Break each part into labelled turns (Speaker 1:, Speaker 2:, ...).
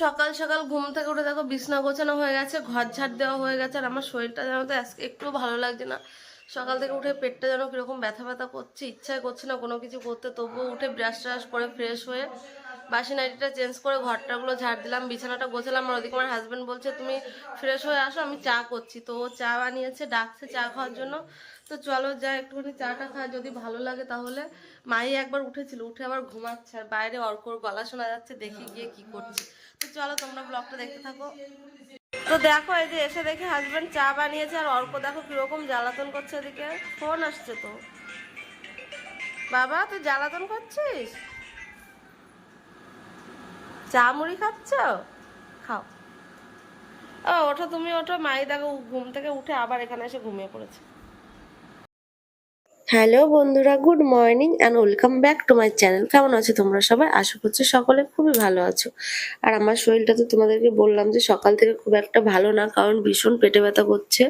Speaker 1: সকাল সকাল ঘুম থেকে উঠে দেখো বিছনা গোছানো হয়ে গেছে, ঘর ঝাড় দেওয়া হয়ে গেছে, আর আমার শরীরটা যেন তো আজকে একটু ভালো লাগছে না। সকাল থেকে উঠে পেটটা যেন কীরকম ব্যথা ব্যথা করছে ইচ্ছাই করছে না কোনো কিছু করতে, তবুও উঠে ব্রাশ ট্রাশ করে ফ্রেশ হয়ে বাসি নাইটিটা চেঞ্জ করে ঘরটাগুলো ঝাড় দিলাম, বিছানাটা গোছালাম, আর ওদিকে আমার হাজব্যান্ড বলছে, তুমি ফ্রেশ হয়ে আসো, আমি চা করছি। তো ও চা বানিয়েছে, ডাকছে চা খাওয়ার জন্য। তো চলো যা একটুখানি চাটা খায় যদি ভালো লাগে তাহলে। মাই একবার উঠেছিল, উঠে আবার ঘুমাচ্ছে, আর বাইরে অর্কর গলা শোনা যাচ্ছে, দেখি গিয়ে কি করছে। চলো তোমরা ব্লগটা দেখতে থাকো। তো দেখো, এই যে এসে দেখে হাজবেন্ড চা বানিয়েছে, আর অর্ক দেখো কীরকম জ্বালাতন করছে এদিকে। ফোন আসছে তো। বাবা, তুই জ্বালাতন করছিস? চা মুড়ি খাচ্ছ? খাও। ও, ওঠো, তুমি ওঠো। মাই দেখো, ঘুম থেকে উঠে আবার এখানে এসে ঘুমিয়ে পড়েছে। হ্যালো বন্ধুরা, good morning and welcome back to my channel কেমন আছো তোমরা সবাই? আশা করছি সকলে খুবই ভালো আছো। আর আমার শরীরটা তো তোমাদেরকে বললাম যে সকাল থেকে খুব একটা ভালো না, কারণ ভীষণ পেটে ব্যথা করছে।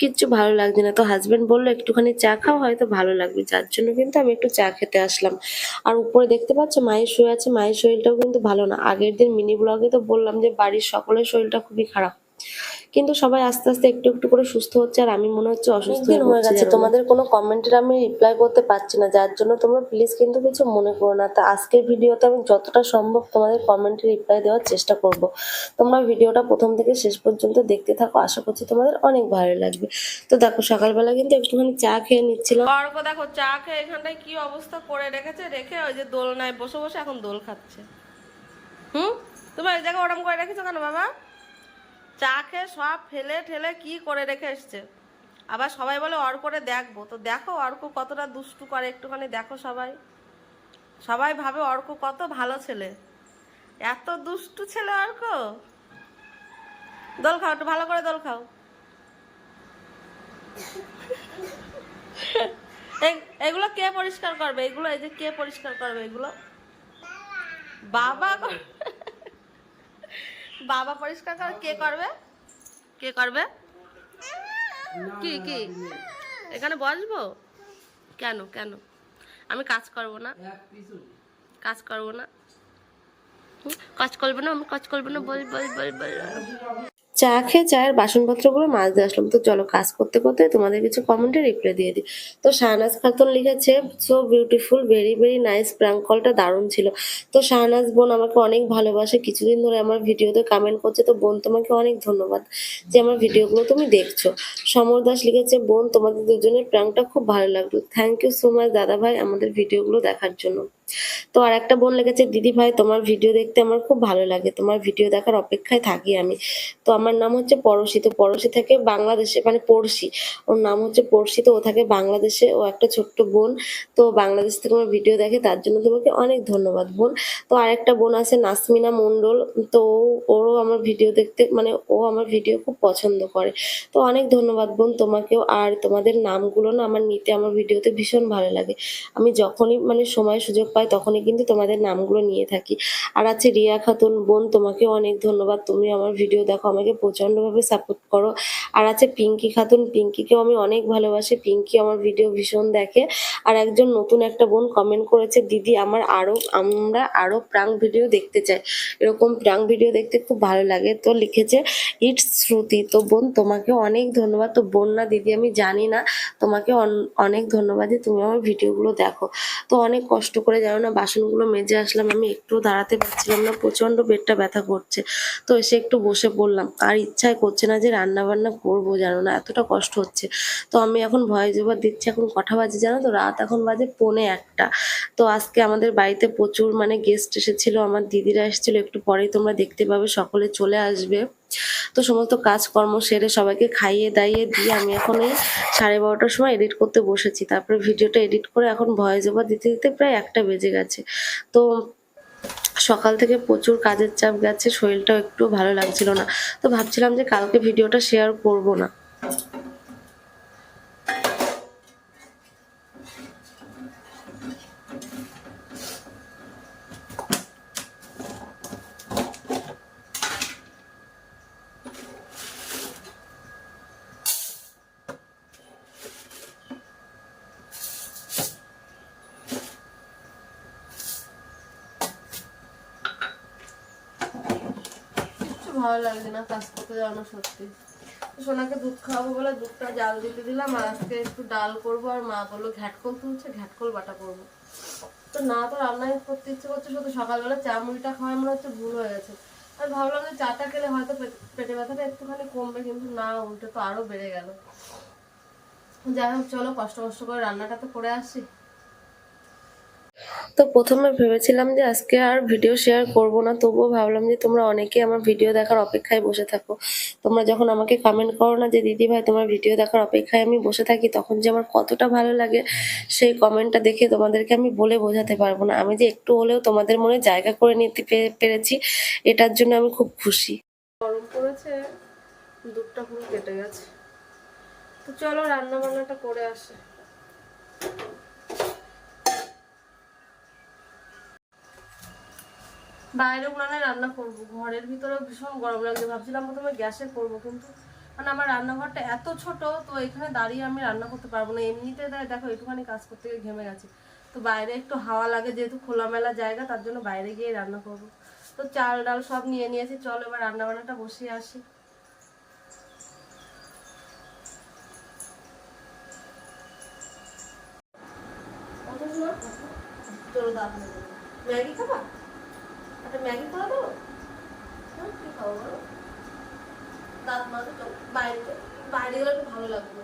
Speaker 1: কিচ্ছু ভালো লাগছে না। তো হাজব্যান্ড বলল, একটুখানি চা খাও, হয়তো ভালো লাগবে। যার জন্য কিন্তু আমি একটু চা খেতে আসলাম। আর উপরে দেখতে পাচ্ছ, মায়ের শুয়ে আছে। মায়ের শরীরটাও কিন্তু ভালো না। আগের দিন মিনি ব্লগে তো বললাম যে বাড়ির সকলের শরীরটা খুবই খারাপ। কিন্তু সবাই আস্তে আস্তে একটু একটু করে সুস্থ হচ্ছে আর আমি মনে হচ্ছে অসুস্থ হয়ে গেছে। তোমাদের কোনো কমেন্টের আমি রিপ্লাই করতে পারছি না যার জন্য তোমরা প্লিজ কিন্তু কিছু মনে করো না। তা আজকের ভিডিওতে আমি যতটা সম্ভব তোমাদের কমেন্টে রিপ্লাই দেওয়ার চেষ্টা করব। তোমরা ভিডিওটা প্রথম থেকে শেষ পর্যন্ত দেখতে থাকো। আশা করছি তোমাদের অনেক ভালো লাগবে। তো দেখো সকালবেলা কিন্তু একটুখানি চা খেয়ে নিচ্ছিলাম। অর্ক দেখো চা খেয়ে এখানটায় কি অবস্থা করে রেখেছে? রেখে ওই যে দোলনায় বসে বসে এখন দোল খাচ্ছে। হুম? তুমি এই জায়গায় ওরম করে রেখেছো কেন বাবা? চা খেয়ে সব ফেলে ঠেলে কি করে রেখে এসছে? আবার সবাই বলে অর করে দেখব। তো দেখো অর্ক কতটা দুষ্টু করে, একটুখানি দেখো সবাই। সবাই ভাবে অর্ক কত ভালো ছেলে। এত দুষ্টু ছেলে অর্ক? দোল খাও, একটু ভালো করে দোল খাও। এগুলো কে পরিষ্কার করবে? এগুলো, এই যে কে পরিষ্কার করবে এগুলো? বাবা বাবা পরিষ্কার কর কে করবে? কে করবে? কি কি? এখানে বসবো? কেন কেন? আমি কাজ করব না। কাজ করব না। কাজ করব না আমি কাজ করব না বল বল বল বল। চা খেয়ে চায়ের বাসনপত্রগুলো মাজতে আসলাম। তো চলো কাজ করতে করতে তোমাদের কিছু কমেন্টে রিপ্লাই দিয়ে দিই। তো শাহনাজ খাতুন লিখেছে so beautiful very very nice prank কলটা দারুণ ছিল। তো শাহনাজ বোন আমাকে অনেক ভালোবাসে, কিছুদিন ধরে আমার ভিডিওতে কমেন্ট করছে। তো বোন তোমাকে অনেক ধন্যবাদ যে আমার ভিডিওগুলো তুমি দেখছ। সমর দাস লিখেছে, বোন, তোমাদের দুজনের প্রাঙ্কটা খুব ভালো লাগল। থ্যাংক ইউ সো মাচ দাদা ভাই আমাদের ভিডিওগুলো দেখার জন্য। তো আর একটা বোন লেগেছে, দিদি ভাই, তোমার ভিডিও দেখতে আমার খুব ভালো লাগে। তোমার ভিডিও দেখার অপেক্ষায় থাকি আমি। তো আমার নাম হচ্ছে পড়শি। তো পড়শি থেকে বাংলাদেশে মানে পড়শি। ওর নাম হচ্ছে পড়শি। তো ও থাকে বাংলাদেশে। ও একটা ছোট্ট বোন। তো বাংলাদেশ থেকে আমার ভিডিও দেখে, তার জন্য তোমাকে অনেক ধন্যবাদ বোন। তো আরেকটা বোন আছে নাসমিনা মণ্ডল। তো ওরও আমার ভিডিও দেখতে মানে ও আমার ভিডিও খুব পছন্দ করে। তো অনেক ধন্যবাদ বোন তোমাকেও। আর তোমাদের নামগুলো না আমার নিতে, আমার ভিডিওতে ভীষণ ভালো লাগে। আমি যখনই মানে সময় সুযোগ পাই তখনই কিন্তু তোমাদের নামগুলো নিয়ে থাকি। আর আছে রিয়া খাতুন, বোন তোমাকে অনেক ধন্যবাদ। তুমি আমার ভিডিও দেখো, আমাকে প্রচণ্ডভাবে সাপোর্ট করো। আর আছে পিঙ্কি খাতুন, পিঙ্কিকেও আমি অনেক ভালোবাসি। পিঙ্কি আমার ভিডিও ভীষণ দেখে। আর একজন নতুন একটা বোন কমেন্ট করেছে, দিদি, আমার আরও আমরা আরও প্রাঙ্ক ভিডিও দেখতে চাই। এরকম প্রাঙ্ক ভিডিও দেখতে খুব ভালো লাগে। তো লিখেছে ইটস শ্রুতি। তো বোন তোমাকে অনেক ধন্যবাদ। তো বোন না, দিদি, আমি জানি না। তোমাকে অন- অনেক ধন্যবাদ যে তুমি আমার ভিডিওগুলো দেখো। তো অনেক কষ্ট করে জানো না বাসনগুলো মেজে আসলাম, আমি একটু দাঁড়াতে পারছিলাম না প্রচণ্ড পেটটা ব্যথা করছে। তো এসে একটু বসে পড়লাম। আর ইচ্ছাই করছে না যে রান্না বান্না করব জানো না, এতটা কষ্ট হচ্ছে। তো আমি এখন ভয়েস ওভার দিচ্ছি, এখন কটা বাজে জানো তো? রাত এখন বাজে পৌনে একটা। তো আজকে আমাদের বাড়িতে প্রচুর মানে গেস্ট এসেছিল, আমার দিদিরা এসেছিল, একটু পরেই তোমরা দেখতে পাবে, সকলে চলে আসবে। তো সমস্ত কাজকর্ম সেরে সবাইকে খাইয়ে দাইয়ে দিয়ে আমি এখন এই সাড়ে বারোটার সময় এডিট করতে বসেছি। তারপরে ভিডিওটা এডিট করে এখন ভয়েস ওভার দিতে দিতে প্রায় একটা বেজে গেছে। তো সকাল থেকে প্রচুর কাজের চাপ গেছে, শরীরটাও একটু ভালো লাগছিল না। তো ভাবছিলাম যে কালকে ভিডিওটা শেয়ার করব না। না, কাজ করতে যাওয়ানো সত্যি। তো সোনাকে দুধ খাওয়াবো বলে দুধটা জাল দিতে দিলাম, আর আজকে একটু ডাল করব, আর মা বলল ঘ্যাটকল তুলছে, ঘ্যাটকল বাটা করব। তো না তো রান্নাই করতে ইচ্ছে করছে, শুধু সকালবেলা চা মুড়িটা খাওয়াই মনে হচ্ছে ভুল হয়ে গেছে। আর ভাবলাম যে চাটা খেলে হয়তো পেট- পেটে ব্যথাটা একটুখানি কমবে, কিন্তু না, উল্টে তো আরও বেড়ে গেল। যাই হোক, চলো কষ্ট কষ্ট করে রান্নাটা তো করে আসি। তো প্রথমে ভেবেছিলাম যে আজকে আর ভিডিও শেয়ার করব না, তবুও ভাবলাম যে তোমরা অনেকে আমার ভিডিও দেখার অপেক্ষায় বসে থাকো। তোমরা যখন আমাকে কমেন্ট করো না যে, দিদি ভাই, তোমার ভিডিও দেখার অপেক্ষায় আমি বসে থাকি, তখন যে আমার কতটা ভালো লাগে, সেই কমেন্টটা দেখে তোমাদেরকে আমি বলে বোঝাতে পারব না। আমি যে একটু হলেও তোমাদের মনে জায়গা করে নিতে পেরেছি, এটার জন্য আমি খুব খুশি। গরম পড়েছে, দুধটা পুরো কেটে গেছে। তো চলো রান্না বান্নাটা করে আসে। বাইরে উনানে রান্না করব। ঘরের ভিতরে ভীষণ গরম লাগছে। ভাবছিলাম প্রথমে গ্যাসে করব, কিন্তু মানে আমার রান্নাঘরটা এত ছোট, তো এখানে দাঁড়িয়ে আমি রান্না করতে পারব না। এমনিতে দেখো, একটুখানি কাজ করতে গিয়ে ঘেমে গেছে। তো বাইরে একটু হাওয়া লাগে, যেহেতু খোলামেলা জায়গা, তার জন্য বাইরে গিয়ে রান্না করব। তো চাল ডাল সব নিয়ে নিয়েছি। চলো এবার রান্না বান্নাটা বসিয়ে আসি। চলো ম্যাগি খাবা একটা ম্যাগি করে দেবো হ্যাঁ, কি খাব বলো? চলো বাইরে গেলে একটু ভালো লাগবে।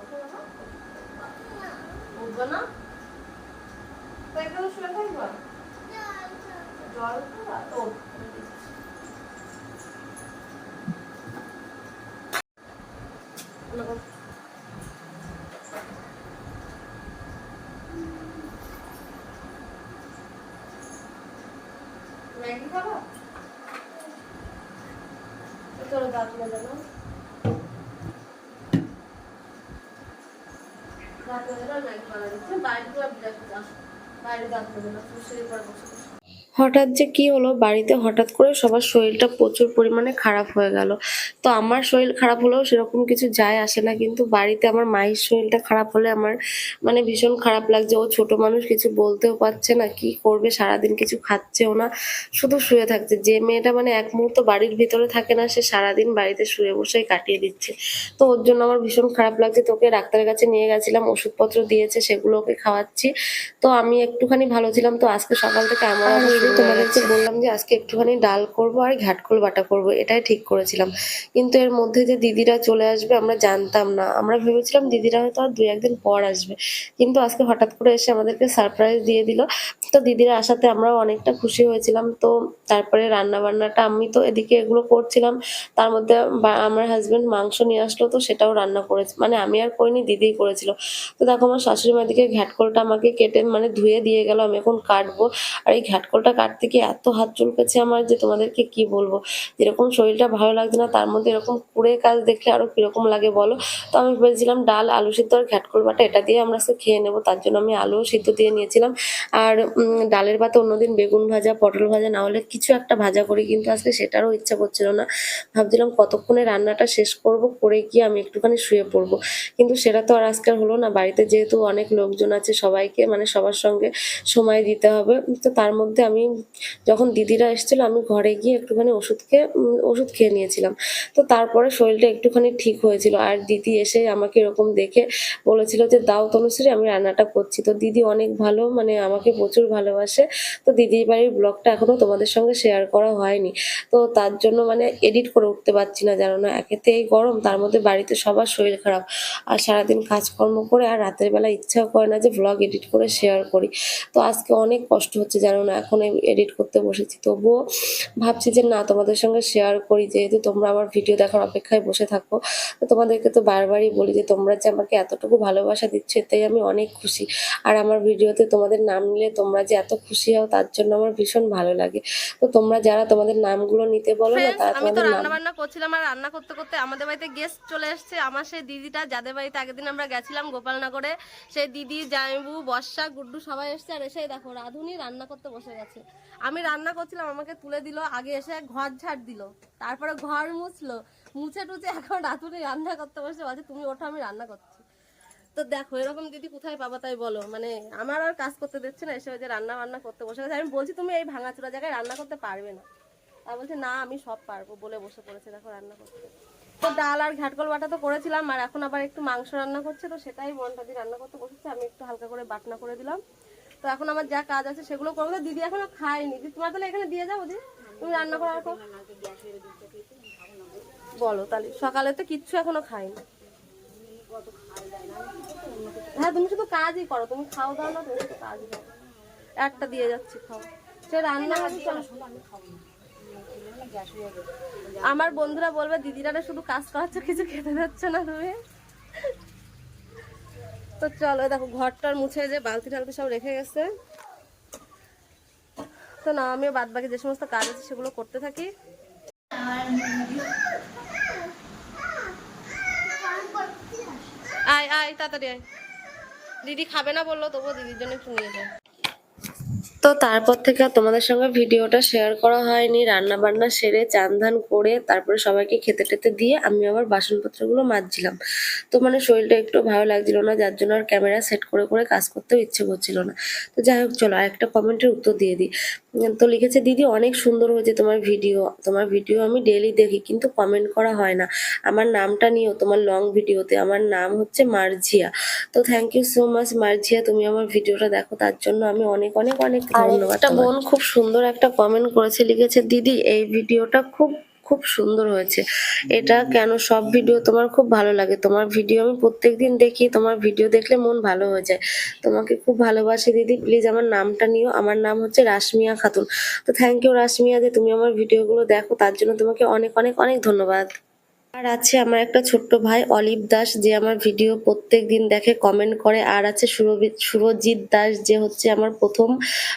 Speaker 1: উঠবে না? তো এখানে শুয়ে থাকবা? জল খাবা? ও না, ম্যাগি খাবা চলো দাঁত মেজে নাও নাও ম্যাগি বানা দিচ্ছে বাইরে আর বিরাট বাইরে দাঁত না শুয়ে পর বসে বসে হঠাৎ যে কি হলো বাড়িতে হঠাৎ করে সবার শরীরটা প্রচুর পরিমাণে খারাপ হয়ে গেল। তো আমার শরীর খারাপ হলেও সেরকম কিছু যায় আসে না কিন্তু বাড়িতে আমার মায়ের শরীরটা খারাপ হলে আমার মানে ভীষণ খারাপ লাগছে। ও ছোট মানুষ কিছু বলতেও পারছে না কি করবে? সারাদিন কিছু খাচ্ছেও না শুধু শুয়ে থাকছে। যে মেয়েটা মানে এক মুহূর্ত বাড়ির ভিতরে থাকে না সে সারাদিন বাড়িতে শুয়ে বসেই কাটিয়ে দিচ্ছে। তো ওর জন্য আমার ভীষণ খারাপ লাগছে। তোকে ডাক্তারের কাছে নিয়ে গেছিলাম ওষুধপত্র দিয়েছে সেগুলো ওকে খাওয়াচ্ছি। তো আমি একটুখানি ভালো ছিলাম। তো আজকে সকাল থেকে আমার শুরু তোমাদেরকে বললাম যে আজকে একটুখানি ডাল করব আর ঘাটকোল বাটা করব, এটাই ঠিক করেছিলাম। কিন্তু এর মধ্যে যে দিদিরা চলে আসবে, আমরা জানতাম না। আমরা ভেবেছিলাম দিদিরা হয়তো আর দুই একদিন পর আসবে। কিন্তু আজকে হঠাৎ করে এসে আমাদেরকে সারপ্রাইজ দিয়ে দিল। তো দিদিরা আসাতে আমরাও অনেকটা খুশি হয়েছিলাম। তো তারপরে রান্না বান্নাটা আমি তো এদিকে এগুলো করছিলাম। তার মধ্যে আমার হাজবেন্ড মাংস নিয়ে আসলো, তো সেটাও রান্না করেছে। মানে আমি আর করিনি, দিদিই করেছিল। তো দেখো, আমার শাশুড়ি মা দিকে ঘ্যাটকলটা আমাকে কেটে মানে ধুয়ে দিয়ে গেল। আমি এখন কাটবো। আর এই ঘ্যাটকলটা কাটতে গিয়ে এত হাত চুলকেছে আমার যে তোমাদেরকে কি বলব? যেরকম শরীরটা ভালো লাগছে না, তার মধ্যে এরকম কুড়ে কাজ দেখলে আরও কীরকম লাগে বলো? তো আমি ভেবেছিলাম ডাল, আলু সিদ্ধ আর ঘ্যাটকল বাটা এটা দিয়ে আমরা আজকে খেয়ে নেব। তার জন্য আমি আলুও সিদ্ধ দিয়ে নিয়েছিলাম। আর ডালের ভাতে অন্যদিন বেগুন ভাজা, পটল ভাজা, না হলে কিছু একটা ভাজা করি, কিন্তু আজকে সেটারও ইচ্ছা করছিল না। ভাবছিলাম কতক্ষণে রান্নাটা শেষ করব, করে গিয়ে আমি একটুখানি শুয়ে পড়ব। কিন্তু সেটা তো আর আজকাল হলো না, বাড়িতে যেহেতু অনেক লোকজন আছে সবাইকে মানে সবার সঙ্গে সময় দিতে হবে। তো তার মধ্যে আমি যখন দিদিরা এসেছিল, আমি ঘরে গিয়ে একটুখানি ওষুধ খেয়ে ওষুধ খেয়ে নিয়েছিলাম। তো তারপরে শরীরটা একটুখানি ঠিক হয়েছিল। আর দিদি এসে আমাকে এরকম দেখে বলেছিল যে, দাও তনুশ্রী, আমি রান্নাটা করছি। তো দিদি অনেক ভালো মানে আমাকে প্রচুর ভালোবাসে। তো দিদির বাড়ির ব্লগটা এখনও তোমাদের সঙ্গে শেয়ার করা হয়নি। তো তার জন্য মানে এডিট করে উঠতে পারছি না জানো না একেতে এই গরম, তার মধ্যে বাড়িতে সবার শরীর খারাপ। আর সারাদিন কাজকর্ম করে আর রাতের বেলা ইচ্ছাও করে না যে, ব্লগ এডিট করে শেয়ার করি। তো আজকে অনেক কষ্ট হচ্ছে জানো না এখন এডিট করতে বসেছি। তবুও ভাবছি যে না তোমাদের সঙ্গে শেয়ার করি যেহেতু তোমরা আমার ভিডিও দেখার অপেক্ষায় বসে থাকো। তো তোমাদেরকে তো বারবারই বলি যে তোমরা যে আমাকে এতটুকু ভালোবাসা দিচ্ছ এতেই আমি অনেক খুশি। আর আমার ভিডিওতে তোমাদের নাম নিলে তোমরা যে এত খুশি হও তার জন্য আমার ভীষণ ভালো লাগে। তো তোমরা যারা তোমাদের নামগুলো নিতে বলো না তারা
Speaker 2: আমি তো
Speaker 1: তোমাদের
Speaker 2: রান্না বান্না করছিলাম আর রান্না করতে করতে আমাদের বাড়িতে গেস্ট চলে এসেছে। আমার সেই দিদিটা যাদের বাড়িতে আগের দিন আমরা গেছিলাম গোপালনগরে সেই দিদি জামাইবু বর্ষা গুড্ডু সবাই এসেছে। আর এসে দেখো রাধুনি রান্না করতে বসে গেছে। আমি রান্না করছিলাম, আমাকে তুলে দিল, আগে এসে ঘর ঝাড় দিল। তারপরে ঘর মুছলো। মুছে টুছে এখন রাধুনি রান্না করতে বসে বলছে, তুমি ওঠো, আমি রান্না করছি। তো দেখো, এরকম দিদি কোথায় পাবা তাই বলো। মানে আমার আর কাজ করতে দিচ্ছে না, এসে যে রান্না বান্না করতে বসে গেছে। আমি বলছি, তুমি এই ভাঙাচোরা জায়গায় রান্না করতে পারবে না। আর বলছে, না, আমি সব পারব, বলে বসে পড়েছে, দেখো রান্না করতে। তো ডাল আর ঘাটকল বাটা তো করেছিলাম, আর এখন আবার একটু মাংস রান্না করছে, তো সেটাই মনটা দিয়ে রান্না করতে বসেছে। আমি একটু হালকা করে বাটনা করে দিলাম। তো এখন আমার যা কাজ আছে সেগুলো করব দিদি এখনও খায়নি। দিদি তোমার তাহলে এখানে দিয়ে যাব দিদি। তুমি রান্না করার পর বলো তাহলে। সকালে তো কিচ্ছু এখনও খাইনি হ্যাঁ তুমি শুধু কাজই করো। তুমি খাও দাও না তুমি শুধু কাজই করো। একটা দিয়ে যাচ্ছি খাও। সে রান্না হবে চলো। আমার বন্ধুরা বলবে দিদিরা শুধু কাজ করাচ্ছ কিছু খেতে যাচ্ছে না তুমি। তো চলো দেখো, ঘরটার মুছে যে বালতি টালতি সব রেখে গেছে। তো না, আমিও বাদ বাকি যে সমস্ত কাজ আছে সেগুলো করতে থাকি। আয় আয়, তাড়াতাড়ি আয়। দিদি খাবে না বলল, তবুও দিদির জন্য একটু নিয়ে যায় তো তারপর থেকে তোমাদের সঙ্গে ভিডিওটা শেয়ার করা হয়নি। রান্না বান্না সেরে চান ধান করে তারপরে সবাইকে খেতে টেতে দিয়ে আমি আবার বাসনপত্রগুলো মাজছিলাম। তো মানে শরীরটা একটু ভালো লাগছিল না, যার জন্য আর ক্যামেরা সেট করে করে কাজ করতেও ইচ্ছে করছিল না। তো যাই হোক, চলো আরেকটা কমেন্টের উত্তর দিয়ে দিই। তো লিখেছে, দিদি, অনেক সুন্দর হয়েছে তোমার ভিডিও। তোমার ভিডিও আমি ডেলি দেখি, কিন্তু কমেন্ট করা হয় না। আমার নামটা নিও, তোমার লং ভিডিওতে। আমার নাম হচ্ছে মার্জিয়া। তো thank you so much Marjia, তুমি আমার ভিডিওটা দেখো। তার জন্য আমি অনেক অনেক অনেক একটা বোন খুব সুন্দর একটা কমেন্ট করেছে লিখেছে দিদি এই ভিডিওটা খুব খুব সুন্দর হয়েছে। এটা কেন? সব ভিডিও তোমার খুব ভালো লাগে। তোমার ভিডিও আমি প্রত্যেকদিন দেখি তোমার ভিডিও দেখলে মন ভালো হয়ে যায়। তোমাকে খুব ভালোবাসি দিদি। প্লিজ আমার নামটা নিও। আমার নাম হচ্ছে রাশমিয়া খাতুন। তো থ্যাংক ইউ রাশমিয়া যে তুমি আমার ভিডিওগুলো দেখো তার জন্য তোমাকে অনেক অনেক অনেক ধন্যবাদ। আর আছে আমার একটা ছোট্ট ভাই অলিভ দাস, যে আমার ভিডিও প্রত্যেক দিন দেখে কমেন্ট করে। আর আছে সুরজিৎ দাস, যে হচ্ছে আমার প্রথম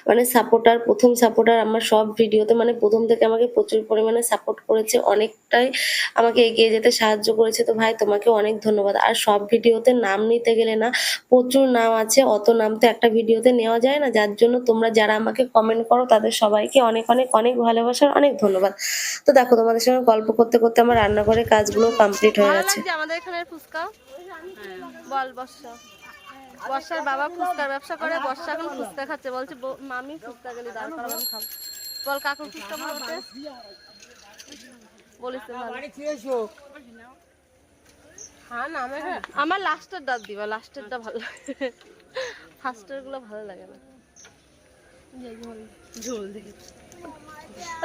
Speaker 2: মানে সাপোর্টার প্রথম সাপোর্টার আমার সব ভিডিওতে মানে প্রথম থেকে আমাকে প্রচুর পরিমাণে সাপোর্ট করেছে, অনেকটাই আমাকে এগিয়ে যেতে সাহায্য করেছে। তো ভাই, তোমাকে অনেক ধন্যবাদ। আর সব ভিডিওতে নাম নিতে গেলে না, প্রচুর নাম আছে, অত নাম তো একটা ভিডিওতে নেওয়া যায় না। যার জন্য তোমরা যারা আমাকে কমেন্ট করো, তাদের সবাইকে অনেক অনেক অনেক ভালোবাসার অনেক ধন্যবাদ। তো দেখো, তোমাদের সঙ্গে গল্প করতে করতে আমার রান্নাঘরের কাজগুলো কমপ্লিট হয়ে
Speaker 1: গেছে।
Speaker 2: আমাদের এখানের ফুচকা? বল বর্ষা। বর্ষার বাবা ফুচকার ব্যবসা করে বর্ষা এখন ফুচকা খাচ্ছে। বলছে মামি ফুচকা গেলি দাঁড় খাব। বল কাকুর ফুচকা ভালো। আমার লাস্টের ডাব দিবা লাস্টেরটা ভালো লাগে। ফার্স্টেরগুলো ভালো লাগে না। ঝোল দেখি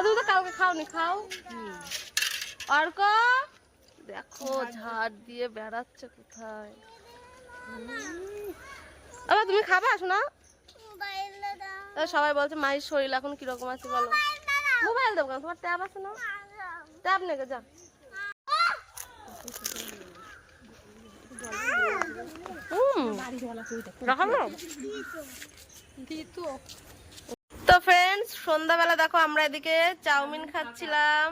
Speaker 2: তুমি তো কাউকে খাওনি খাও। অর্ক! দেখো ঝাড় দিয়ে বেড়াচ্ছে কোথায়? আবার তুমি খাবা শোনা তা সবাই বলছে মায়ের শরীর এখন কীরকম আছে বলো। মোবাইল দেবো কেন? তোমার ট্যাব আছে না? ট্যাব নেগে যা। হুম, রাখাবো? তো ফ্রেন্ডস সন্ধ্যাবেলা দেখো আমরা এদিকে চাউমিন খাচ্ছিলাম।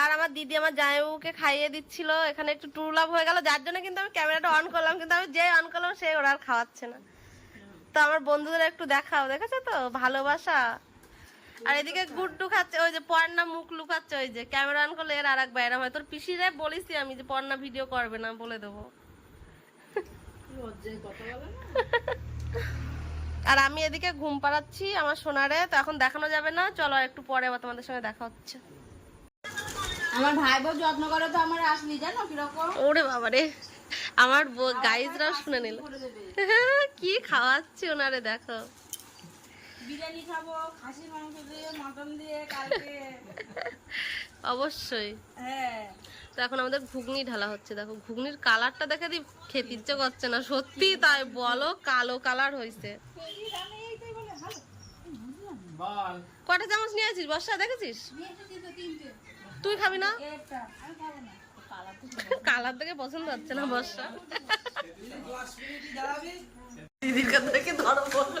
Speaker 2: আর আমার দিদি আমার জামাইবাবুকে খাইয়ে দিচ্ছিল। এখানে একটু টুরলাভ হয়ে গেল। যার জন্য কিন্তু আমি ক্যামেরাটা অন করলাম কিন্তু আমি যে অন করলাম সে ওরা আর খাওয়াচ্ছে না। তো আমার বন্ধুদের একটু দেখাও দেখেছ তো? ভালোবাসা। আর এদিকে গুড্ডু খাচ্ছে ওই যে পর্ণা মুখ লুকাচ্ছে ওই যে ক্যামেরা অন করলে এর আর এক বাইরে হয়। তোর পিসিরে বলিস আমি যে পর্ণা ভিডিও করবে না বলে দেবো। আর আমি এদিকে ঘুম পাড়াচ্ছি আমার সোনারে তো এখন দেখানো যাবে না। চলো একটু পরে আবার তোমাদের সঙ্গে দেখা হচ্ছে।
Speaker 3: আমার ভাই বউ যত্ন করে তো আমার আসলি জানো কীরকম?
Speaker 2: ওরে বাবারে আমার গাইজরাও শুনে নিল। কি খাওয়াচ্ছি ওনারে দেখো।
Speaker 3: বিরিয়ানি খাব খাসির মাংস দিয়ে মটন দিয়ে কালকে।
Speaker 2: অবশ্যই।
Speaker 3: হ্যাঁ।
Speaker 2: তো এখন আমাদের ঘুগনি ঢালা হচ্ছে দেখো ঘুগনির কালারটা দেখে দি খেতে ইচ্ছে করছে না সত্যি তাই বলো কালো কালার হয়েছে। কটা চামচ নিয়ে আছিস বর্ষা দেখেছিস? তুই খাবি না? কালার দেখে পছন্দ হচ্ছে না বর্ষা। দিদির কাছ থেকে ধরো বলো।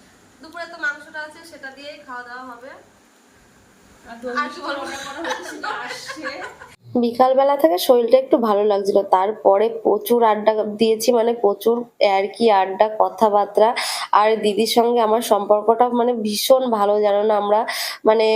Speaker 2: দুপুরে তো মাংসটা আছে সেটা দিয়েই খাওয়া দাওয়া হবে।
Speaker 1: বিকালবেলা থেকে শরীরটা একটু ভালো লাগছিল তারপরে প্রচুর আড্ডা দিয়েছি মানে প্রচুর আর কি আড্ডা কথাবার্তা। আর দিদির সঙ্গে আমার সম্পর্কটা মানে ভীষণ ভালো জানো না আমরা মানে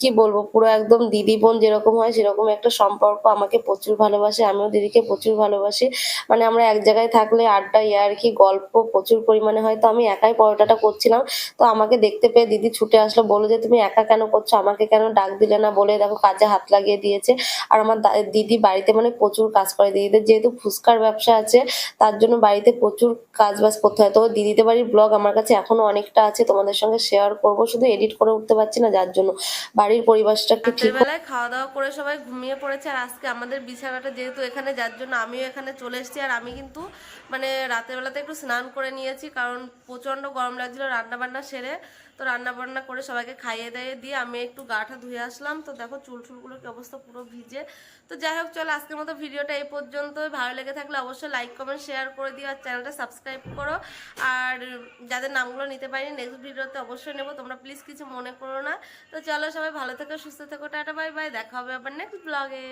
Speaker 1: কি বলব, পুরো একদম দিদি বোন যেরকম হয় সেরকম একটা সম্পর্ক আমাকে প্রচুর ভালোবাসে, আমিও দিদিকে প্রচুর ভালোবাসি। মানে আমরা এক জায়গায় থাকলে আড্ডা ইয়ার কি, গল্প প্রচুর পরিমাণে হয়। তো আমি একাই পরোটাটা করছিলাম। তো আমাকে দেখতে পেয়ে দিদি ছুটে আসলো, বলল যে, তুমি একা কেন করছ? আমাকে কেন ডাক দিলে না? বলে, দেখো, কাজে হাত লাগিয়ে দিয়েছে। আর আমার দিদি বাড়িতে মানে প্রচুর কাজ করে। দিদিদের যেহেতু ফুচকার ব্যবসা আছে, তার জন্য বাড়িতে প্রচুর কাজ বাজ করতে হয়। তো দিদিদের বাড়ির ব্লগ আমার কাছে এখনও অনেকটা আছে, তোমাদের সঙ্গে শেয়ার করব। শুধু এডিট করে উঠতে পারছি না যার জন্য। বাড়ির পরিবেশটা একটু ঠিক
Speaker 2: বেলায় খাওয়া দাওয়া করে সবাই ঘুমিয়ে পড়েছে, আর আজকে আমাদের বিছানাটা যেহেতু এখানে, যার জন্য আমিও এখানে চলে এসেছি, আর আমি কিন্তু মানে রাতের বেলাতে একটু স্নান করে নিয়েছি, কারণ প্রচণ্ড গরম লাগছিল রান্না বান্না সেরে। তো রান্না বান্না করে সবাইকে খাইয়ে দাইয়ে দিয়ে আমি একটু গাটা ধুয়ে আসলাম। তো দেখো চুল চুলগুলোর কি অবস্থা পুরো ভিজে। তো যাই হোক, চলো আজকের মতো ভিডিওটা এই পর্যন্তই। ভালো লেগে থাকলে অবশ্যই লাইক কমেন্ট শেয়ার করে দিও আর চ্যানেলটা সাবস্ক্রাইব করো। আর যাদের নামগুলো নিতে পারিনি নেক্সট ভিডিওতে অবশ্যই নেব। তোমরা প্লিজ কিছু মনে করো না। তো চলো সবাই ভালো থেকো, সুস্থ থেকো, টাটা বাই বাই দেখা হবে আবার নেক্সট ব্লগে